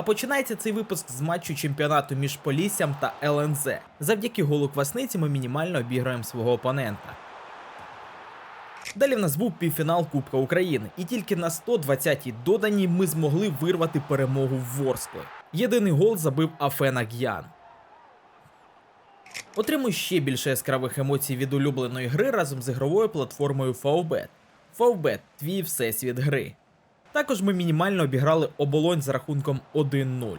А починається цей випуск з матчу чемпіонату між Поліссям та ЛНЗ. Завдяки голу квасниці ми мінімально обіграємо свого опонента. Далі в нас був півфінал Кубка України, і тільки на 120-й доданій ми змогли вирвати перемогу в Ворскли. Єдиний гол забив Афена Г'ян. Отримуй ще більше яскравих емоцій від улюбленої гри разом з ігровою платформою Favbet. Favbet – твій всесвіт гри. Також ми мінімально обіграли оболонь за рахунком 1-0.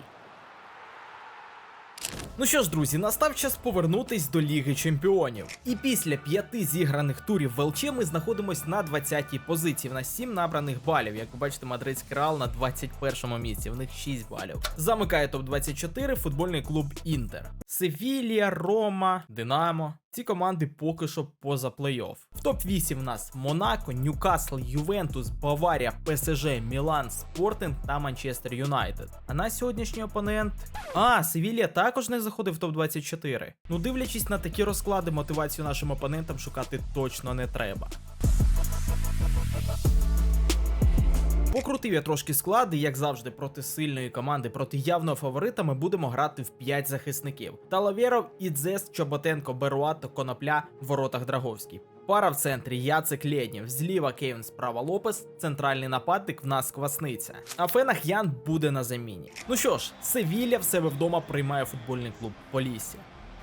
Ну що ж, друзі, настав час повернутись до Ліги Чемпіонів. І після п'яти зіграних турів в ЛЧ ми знаходимось на 20-й позиції. В нас 7 набраних балів. Як ви бачите, мадридський Реал на 21-му місці, в них 6 балів. Замикає топ-24 футбольний клуб Інтер. Севілія, Рома, Динамо. Ці команди поки що поза плей-офф. В топ-8 в нас Монако, Ньюкасл, Ювентус, Баварія, ПСЖ, Мілан, Спортинг та Манчестер Юнайтед. А на сьогоднішній опонент. А, Севілія також не заходив в топ-24. Ну, дивлячись на такі розклади, мотивацію нашим опонентам шукати точно не треба. Покрутив я трошки склади, як завжди, проти сильної команди, проти явного фаворита ми будемо грати в 5 захисників. Талавєров, Ідзес, Чоботенко, Беруато, Конопля в воротах Драговський. Пара в центрі Яцек Лєднєв, зліва Кейн, справа Лопес, центральний нападник в нас Квасниця. А Фенах Ян буде на заміні. Ну що ж, Севілля в себе вдома приймає футбольний клуб Полісся.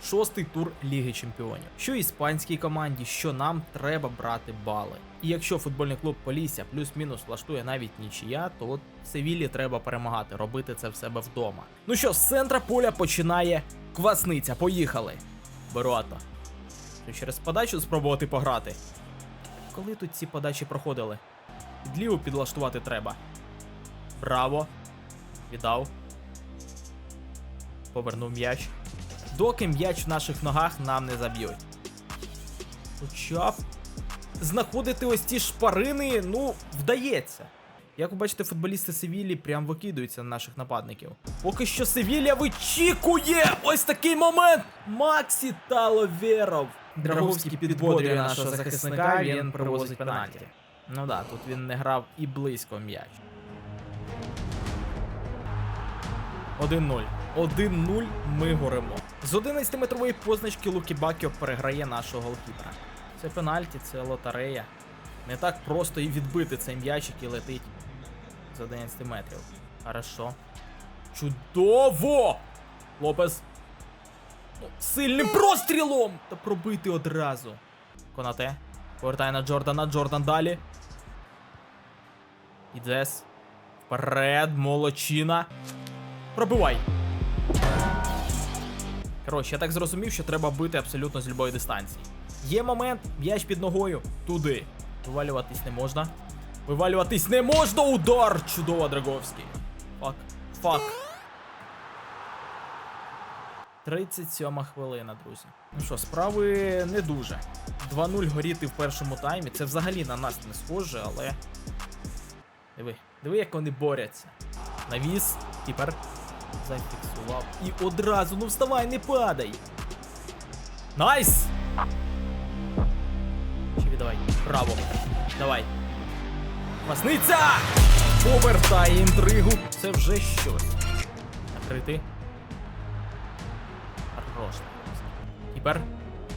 Шостий тур Ліги Чемпіонів. Що іспанській команді, що нам треба брати бали. І якщо футбольний клуб Полісся плюс-мінус влаштує навіть нічия, то Севілі треба перемагати, робити це в себе вдома. Ну що, з центра поля починає квасниця. Поїхали. Беруато. Через подачу спробувати пограти. Коли тут ці подачі проходили? Підліву підлаштувати треба. Браво. Віддав. Повернув м'яч. Доки м'яч в наших ногах нам не заб'ють. Хоча знаходити ось ці шпарини, ну, вдається. Як ви бачите, футболісти Севілі прям викидуються на наших нападників. Поки що Севілля вичікує! Ось такий момент! Максі Таловеров. Драговський підбодрює нашого захисника, він привозить пенальті. Ну да, тут він не грав і близько м'яч. 1-0. 1-0 ми горимо. З 11-метрової позначки Лукі Бакіо переграє нашого голкіпера. Це пенальті, це лотерея. Не так просто і відбити цей м'ячик і летить з 11 метрів. Хорошо. Чудово! Лопес. Ну, Сильним прострілом! Та пробити одразу. Конате. Повертає на Джордана. Джордан далі. Ідес. Вперед, молочина. Пробивай. Коротше, я так зрозумів, що треба бити абсолютно з любої дистанції. Є момент, м'яч під ногою. Туди. Вивалюватись не можна. Вивалюватись не можна! Удар! Чудово, Драговський. Фак. Фак. 37 хвилина, друзі. Ну що, справи не дуже. 2-0 горіти в першому таймі. Це взагалі на нас не схоже, але. Диви, диви, як вони борються. Навіс, тепер зафіксував. І одразу, ну вставай, не падай. Найс! Браво. Давай. Масниця! Повертає інтригу. Це вже щось. Накрити. Хорош. Тепер.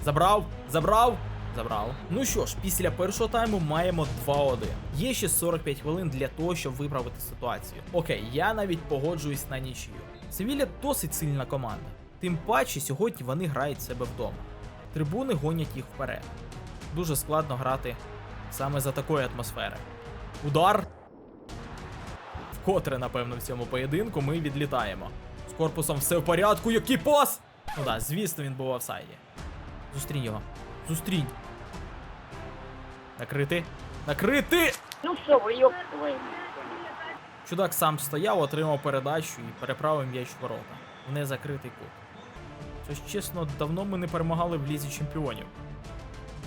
Забрав, забрав, забрав. Ну що ж, після першого тайму маємо 2-1. Є ще 45 хвилин для того, щоб виправити ситуацію. Окей, я навіть погоджуюсь на нічию. Севілля досить сильна команда. Тим паче, сьогодні вони грають себе вдома. Трибуни гонять їх вперед. Дуже складно грати саме за такої атмосфери. Удар. Вкотре, напевно, в цьому поєдинку ми відлітаємо. З корпусом все в порядку, який пас! Ну да, звісно, він був в офсайді. Зустрінь його. Зустрінь. Накрити. Накрити! Ну все, ёб. Чудак сам стояв, отримав передачу і переправив м'яч в ворота. В незакритий кут. Щось чесно, давно ми не перемагали в лізі чемпіонів.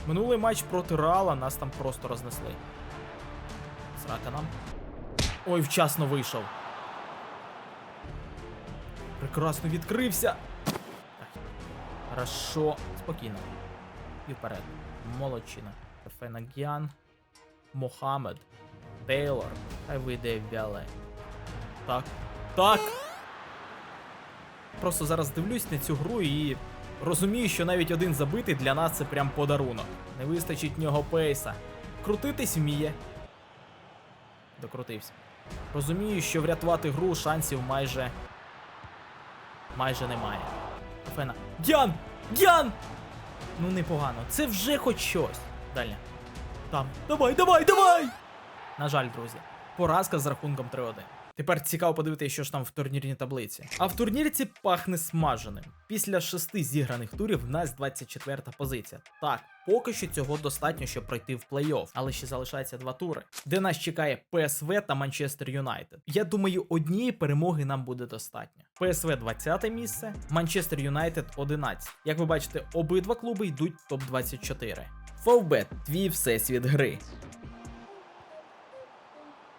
Минулий матч проти Реала нас там просто рознесли. Срака нам. Ой, вчасно вийшов. Прекрасно відкрився. Так. Хорошо. Спокійно. І вперед. Молодчина. Фенагіан. Мохамед. Тейлор. Хай вийде Вяле. Так. Так. просто зараз дивлюсь на цю гру і розумію, що навіть один забитий для нас це прям подарунок. Не вистачить нього пейса. Крутитись вміє. Докрутився. Розумію, що врятувати гру шансів майже. майже немає. Фена. Діан! Діан! Ну непогано. Це вже хоч щось. Далі. Там. Давай, давай, давай! На жаль, друзі. Поразка з рахунком 3-1. Тепер цікаво подивитися, що ж там в турнірній таблиці. А в турнірці пахне смаженим. Після шести зіграних турів в нас 24 позиція. Так, поки що цього достатньо, щоб пройти в плей-офф, але ще залишається два тури, де нас чекає ПСВ та Манчестер Юнайтед. Я думаю, однієї перемоги нам буде достатньо. ПСВ 20 місце, Манчестер Юнайтед 11. Як ви бачите, обидва клуби йдуть в топ-24. Фовбет, твій всесвіт гри.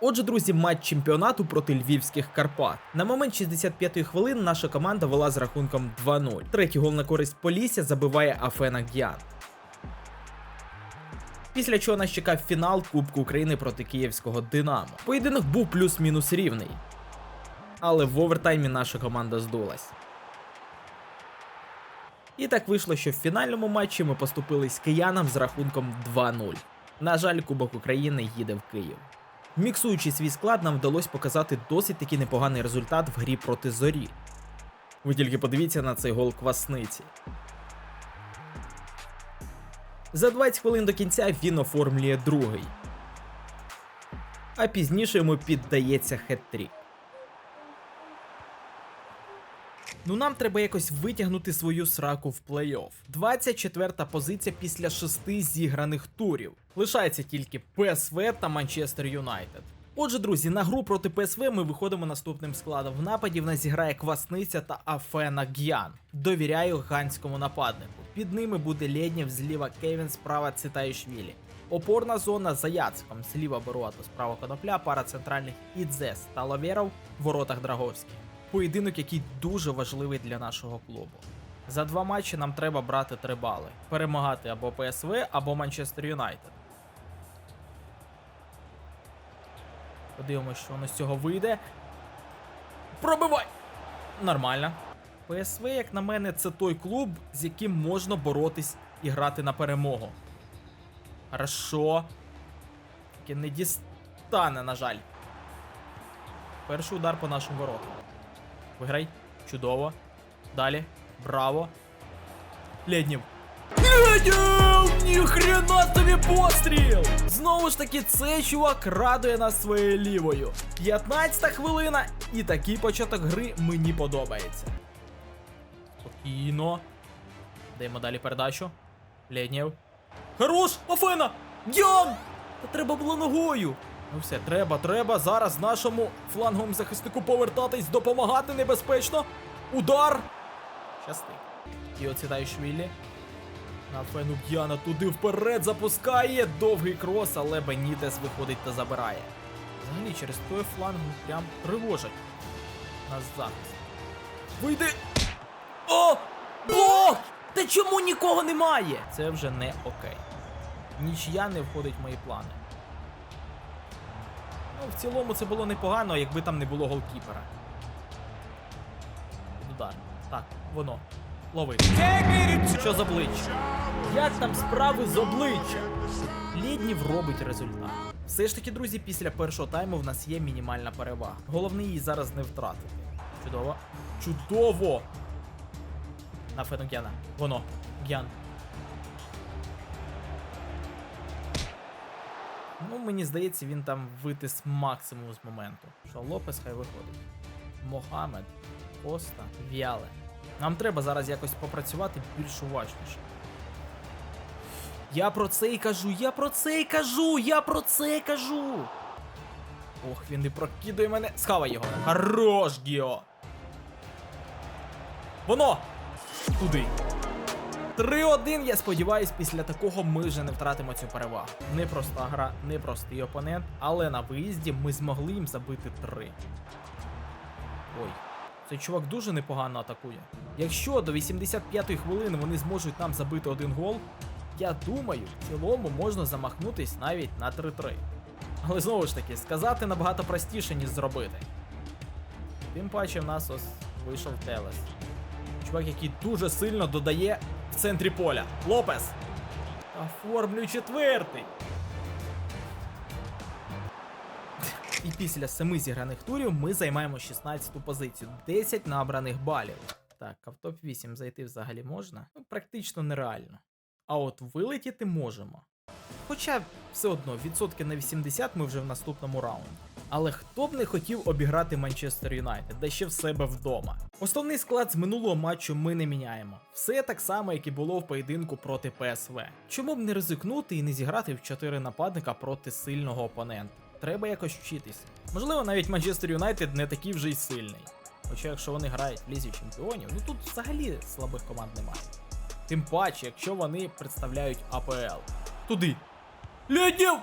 Отже, друзі, матч чемпіонату проти львівських Карпат. На момент 65-ї хвилини наша команда вела з рахунком 2-0. Третій гол на користь Полісся забиває Афена Гіан. Після чого нас чекав фінал Кубку України проти київського Динамо. Поєдинок був плюс-мінус рівний. Але в овертаймі наша команда здулась. І так вийшло, що в фінальному матчі ми поступились киянам з рахунком 2-0. На жаль, Кубок України їде в Київ. Міксуючи свій склад, нам вдалося показати досить таки непоганий результат в грі проти зорі. Ви тільки подивіться на цей гол квасниці. За 20 хвилин до кінця він оформлює другий. А пізніше йому піддається хет-трік. Ну нам треба якось витягнути свою сраку в плей-офф. 24 позиція після шести зіграних турів. Лишається тільки ПСВ та Манчестер Юнайтед. Отже, друзі, на гру проти ПСВ ми виходимо наступним складом. В нападі в нас зіграє Квасниця та Афена Г'ян. Довіряю ганському нападнику. Під ними буде Лєднєв, зліва Кевін, справа Цитаїшвілі. Опорна зона за Яциком, зліва Беруато, справа Конопля, пара центральних Ідзес та Лавєров в воротах Драговський. Поєдинок, який дуже важливий для нашого клубу. За два матчі нам треба брати три бали. Перемагати або ПСВ, або Манчестер Юнайтед. Подивимось, що воно з цього вийде. Пробивай! Нормально. ПСВ, як на мене, це той клуб, з яким можна боротись і грати на перемогу. Хорошо. Таки не дістане, на жаль. Перший удар по нашим воротам. Виграй. Чудово. Далі. Браво. Леднів. Леднів! Ніхрена тобі постріл! Знову ж таки, цей чувак радує нас своєю лівою. 15 хвилина, і такий початок гри мені подобається. Спокійно. Даємо далі передачу. Леднєв. Хорош! Афена! Діан! Та треба було ногою. Ну все, треба, треба зараз нашому фланговому захиснику повертатись, допомагати небезпечно. Удар! Щастить. І оцідай Швілі. На фену Г'яна туди вперед запускає. Довгий крос, але Бенітес виходить та забирає. Взагалі через той фланг прям тривожать. Нас захист. Вийди! О! Блок! Та чому нікого немає? Це вже не окей. Нічия не входить в мої плани. Ну, в цілому це було непогано, якби там не було голкіпера. Удар. Так, воно. Лови. Що з обличчя? Як там справи з обличчя? Ліднів робить результат. Все ж таки, друзі, після першого тайму в нас є мінімальна перевага. Головне її зараз не втратити. Чудово. Чудово! На Фену. Воно. Гян. Ну, мені здається, він там витис максимум з моменту. Що Лопес хай виходить. Мохамед, Коста, В'яле. Нам треба зараз якось попрацювати більш уважніше. Я про це й кажу, я про це й кажу, я про це й кажу. Ох, він не прокидує мене. Схавай його. Хорош, Гіо. Воно! Туди. 3-1, я сподіваюсь, після такого ми вже не втратимо цю перевагу. Непроста гра, непростий опонент, але на виїзді ми змогли їм забити 3. Ой, цей чувак дуже непогано атакує. Якщо до 85-ї хвилини вони зможуть нам забити один гол, я думаю, в цілому можна замахнутись навіть на 3-3. Але знову ж таки, сказати набагато простіше, ніж зробити. Тим паче в нас ось вийшов Телес. Чувак, який дуже сильно додає в центрі поля. Лопес. Оформлюй четвертий. І після семи зіграних турів ми займаємо 16-ту позицію. 10 набраних балів. Так, а в топ-8 зайти взагалі можна? Ну, практично нереально. А от вилетіти можемо. Хоча все одно, відсотки на 80 ми вже в наступному раунді. Але хто б не хотів обіграти Манчестер Юнайтед, да ще в себе вдома. Основний склад з минулого матчу ми не міняємо. Все так само, як і було в поєдинку проти ПСВ. Чому б не ризикнути і не зіграти в 4 нападника проти сильного опонента? Треба якось вчитися. Можливо, навіть Манчестер Юнайтед не такий вже й сильний. Хоча якщо вони грають в лізі чемпіонів, ну тут взагалі слабих команд немає. Тим паче, якщо вони представляють АПЛ. Туди. Ледів!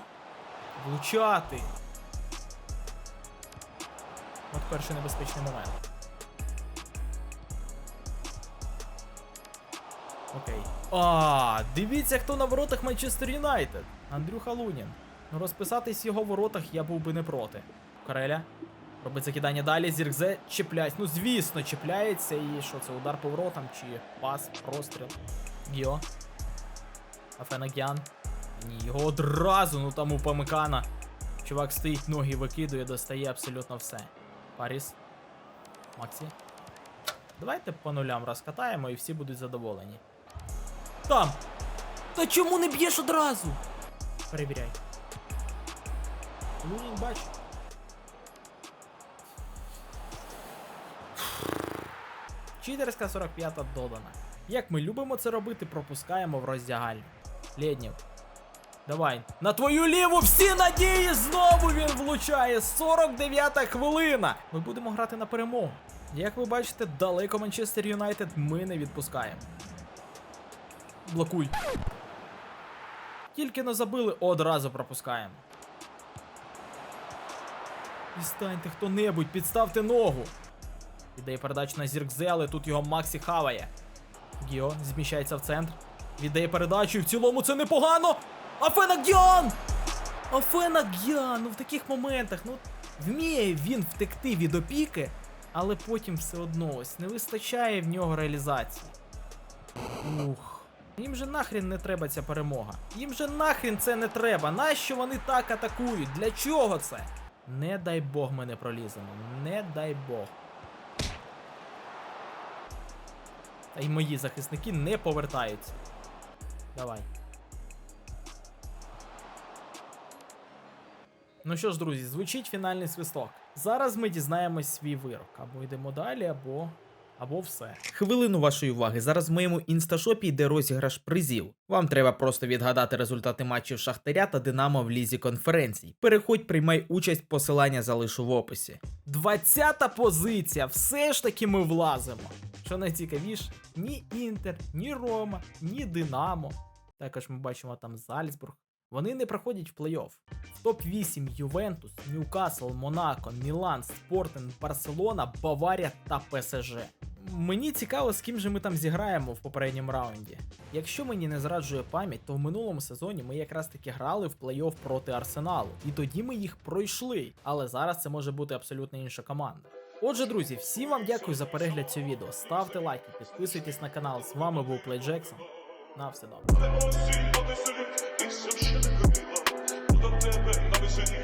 Влучати! От перший небезпечний момент. Окей. А, дивіться, хто на воротах Манчестер Юнайтед. Андрюха Лунін. Ну, розписатись в його воротах я був би не проти. Кареля. Робить закидання далі, Зіркзе чіпляється. Ну, звісно, чіпляється. І що це, удар по воротам чи пас, простріл. Гіо. Афенагян. Ні, його одразу, ну там у Памикана. Чувак стоїть, ноги викидує, достає абсолютно все. Паріс. Максі. Давайте по нулям розкатаємо і всі будуть задоволені. Там! Та чому не б'єш одразу? Перевіряй. Лунін бач. Читерська 45 додана. Як ми любимо це робити, пропускаємо в роздягальню. Лєднів. Давай. На твою ліву всі надії! Знову він влучає! 49-та хвилина! Ми будемо грати на перемогу. Як ви бачите, далеко Манчестер Юнайтед ми не відпускаємо. Блокуй. Тільки не забили, одразу пропускаємо. Дістаньте хто-небудь, підставте ногу. Віддає передачу на Зіркзе, але тут його Максі хаває. Гіо зміщається в центр. Віддає передачу, і в цілому це непогано. Афенагян! Афенагян! Ну в таких моментах, ну вміє він втекти від опіки, але потім все одно ось не вистачає в нього реалізації. Ух. Їм же нахрін не треба ця перемога. Їм же нахрін це не треба. Нащо вони так атакують? Для чого це? Не дай Бог ми не проліземо. Не дай Бог. Та й мої захисники не повертаються. Давай. Ну що ж, друзі, звучить фінальний свисток. Зараз ми дізнаємось свій вирок. Або йдемо далі, або. Або все. Хвилину вашої уваги. Зараз в моєму інсташопі йде розіграш призів. Вам треба просто відгадати результати матчів Шахтаря та Динамо в лізі конференцій. Переходь, приймай участь, посилання залишу в описі. 20-та позиція. Все ж таки ми влазимо. Що найцікавіше, ні Інтер, ні Рома, ні Динамо. Також ми бачимо там Зальцбург. Вони не проходять в плей-офф. В топ-8 Ювентус, Ньюкасл, Монако, Мілан, Спортинг, Барселона, Баварія та ПСЖ. Мені цікаво, з ким же ми там зіграємо в попередньому раунді. Якщо мені не зраджує пам'ять, то в минулому сезоні ми якраз таки грали в плей-офф проти Арсеналу, і тоді ми їх пройшли. Але зараз це може бути абсолютно інша команда. Отже, друзі, всім вам дякую за перегляд цього відео. Ставте лайки, підписуйтесь на канал. З вами був Плей Джексон. На все добре. Все ще не капіла. До тебе на веселі,